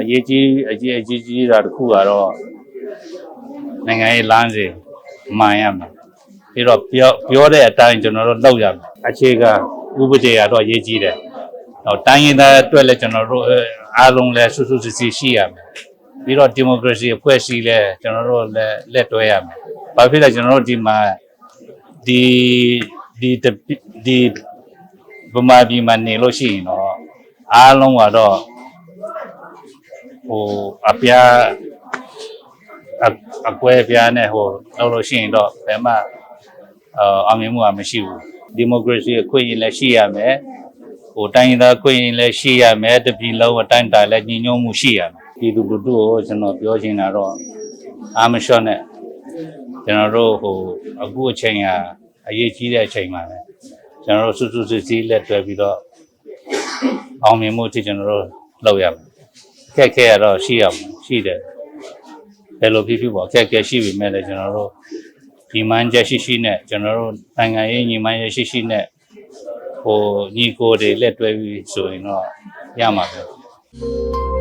အရေးကြီးအကြီးအကြီးကြီးတာတစ်ခုကတော့နိုင်ငံရေးလမ်းစဉ်မှန်ရမယ်ပြီးတော့ပြောပြောတဲ့အတိုင်းကျွန်တော်တို့လုပ်ရမယ်အခြေခံဥပဒေကတော့အရေးကြီးတယ်ဟောတိုင်းရင်းသားအတွက်လည်းကျွန်တော်တို့အဲအားလုံးလည်းစုစုစည်းစည်းရှိရမယ်ပြီးတော့ဒီမိုကရေစီအဖွဲ့အစည်းလည်းကျွန်တော်တို့လည်းလက်တွဲရမယ်ဘာဖြစ်လဲကျွန်တော်တို့ဒီမှာဒီဒီတပိဒီဗမာပြည်မှာနေလို့ရှိရင်တော့အားလုံးကတော့ ဟိုအပြားအအကွဲအပြားနဲ့ဟိုလုပ်လို့ရှိရင်တော့ဘယ်မှအာအောင်မြင်မှုကမရှိဘူးဒီမိုကရေစီအခွင့်အရေးလည်းရှိရမယ်ဟိုတိုင်းရင်းသားအခွင့်အရေးလည်းရှိရမယ်တပြည်လုံးအတိုင်းအတာလည်းညီညွတ်မှုရှိရမယ်ပြည်သူလူထုကိုကျွန်တော်ပြောချင်တာတော့အာမလျှော့နဲ့ကျွန်တော်တို့ဟိုအခုအချိန်ကအရေးကြီးတဲ့အချိန်ပါပဲကျွန်တော်တို့စုစုစည်းစည်းလက်တွဲပြီးတော့အောင်မြင်မှုအထိကျွန်တော်တို့လုပ်ရမယ်။ ခက်ခဲရတော့ရှိရမယ်ရှိတယ်။ဘယ်လိုဖြစ်ဖြစ်ပေါ့ခက်ခဲရှိပြီမဲ့လည်းကျွန်တော်တို့ဒီမှန်းချက်ရှိရှိနဲ့ကျွန်တော်တို့နိုင်ငံရေးညီမှန်းချက်ရှိရှိနဲ့ဟိုညီကိုတွေလက်တွဲပြီးဆိုရင်တော့ရမှာပဲ။